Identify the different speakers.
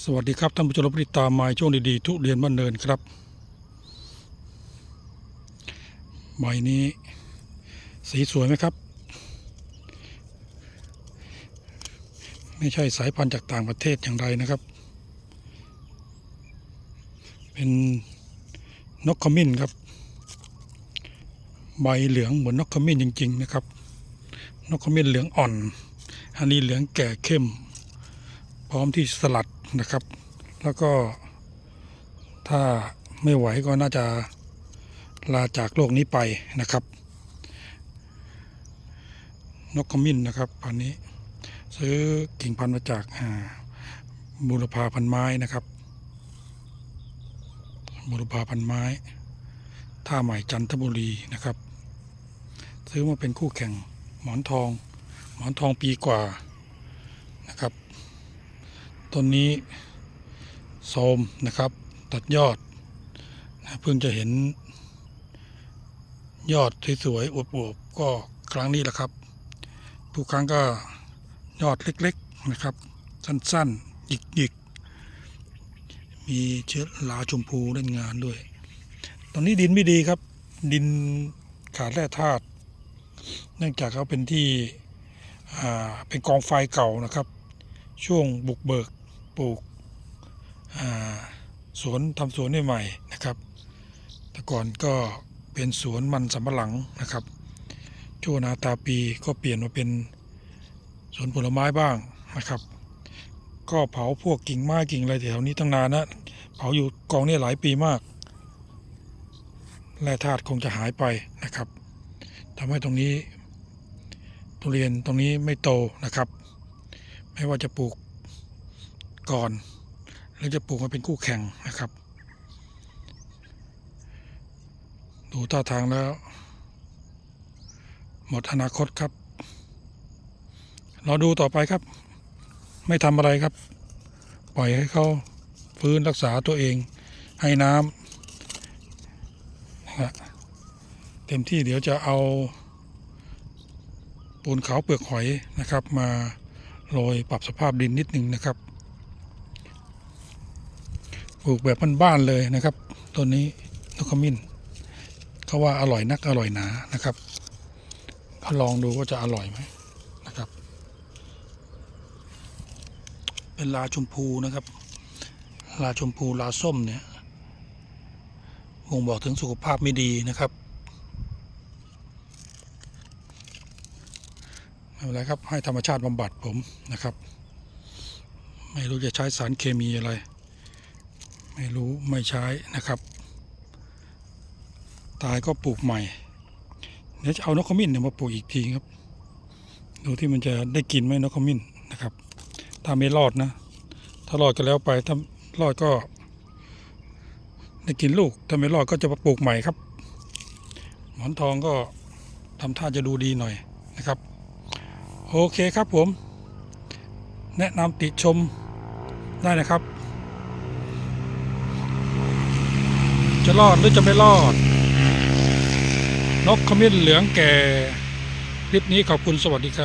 Speaker 1: สวัสดีครับท่านผู้ชมที่ติดตามมาช่วงดีๆทุเรียนบ้านเนินครับใบนี้ สีสวยไหมครับ ไม่ใช่สายพันธุ์จากต่างประเทศอย่างไรนะครับ เป็นนกขมิ้นครับ ใบเหลืองเหมือนนกขมิ้นจริง ๆ นะครับ นกขมิ้นเหลืองอ่อน อันนี้เหลืองแก่เข้ม พร้อมที่สลัด นะครับ แล้วก็ถ้าไม่ไหวก็น่าจะลาจากโลกนี้ไปนะครับ นกขมิ้นนะครับพันนี้ซื้อกิ่งพันธุ์มาจากบุรพาพันไม้นะครับบุรพาพันไม้ท่าใหม่จันทบุรีนะครับ ซื้อมาเป็นคู่แข่งหมอนทอง หมอนทองปีกว่านะครับ ต้นนี้โทมนะครับ ตัดยอดนะเพิ่งจะเห็น ยอดสวยๆอวบๆก็ครั้งนี้แหละครับ ทุกครั้งก็ยอดเล็กๆนะครับ สั้นๆหยิกๆ มีเชื้อราชมพูเล่นงานด้วย ตอนนี้ดินไม่ดีครับ ดินขาดแร่ธาตุเนื่องจากเขาเป็นที่เป็นกองไฟเก่านะครับ ช่วงบุกเบิก ปลูกสวนทำสวนใหม่ๆนะครับ แต่ก่อนก็เป็นสวนมันสำปะหลังนะครับช่วงนาตาปีก็เปลี่ยนมาเป็นสวนผลไม้บ้างนะครับ ก็เผาพวกกิ่งไม้กิ่งอะไรแถวนี้ตั้งนานนะเผาอยู่กองนี้หลายปีมากแร่ธาตุคงจะหายไปนะครับทำให้ตรงนี้ทุเรียนตรงนี้ไม่โตนะครับ ไม่ว่าจะปลูก ก่อนหรือจะปลูกมาเป็นคู่แข่งนะครับ ดูท่าทางแล้ว หมดอนาคตครับ เราดูต่อไปครับ ไม่ทำอะไรครับ ปล่อยให้เขาฟื้นรักษาตัวเอง ให้น้ำนะเต็มที่เดี๋ยวจะเอาปูนขาวเปลือกหอยนะครับ มาโรยปรับสภาพดินนิดหนึ่งนะครับ ปลูกแบบบ้านๆเลยนะครับต้นนี้นกขมิ้นเขาว่าอร่อยนักอร่อยหนานะครับเขาลองดูว่าจะอร่อยไหมนะครับ เป็นลาชมพูนะครับ ลาชมพูลาส้มเนี่ยบ่งบอกถึงสุขภาพไม่ดีนะครับไม่เป็นไรครับให้ธรรมชาติบำบัดผมนะครับ ไม่รู้จะใช้สารเคมีอะไร ไม่รู้ไม่ใช้นะครับ ตายก็ปลูกใหม่เดี๋ยวจะเอานกขมิ้นเนี่ยมาปลูกอีกทีครับ ดูที่มันจะได้กินไหมนกขมิ้นนะครับถ้าไม่รอดนะ ถ้ารอดก็แล้วไปถ้ารอดก็ ได้กินลูกถ้าไม่รอดก็จะมาปลูกใหม่ครับ หมอนทองก็ทำท่าจะดูดีหน่อยนะครับ โอเคครับผม แนะนำติชมได้นะครับ จะรอดหรือจะไม่รอด นกขมิ้นเหลืองแก่ คลิปนี้ขอบคุณสวัสดีครับ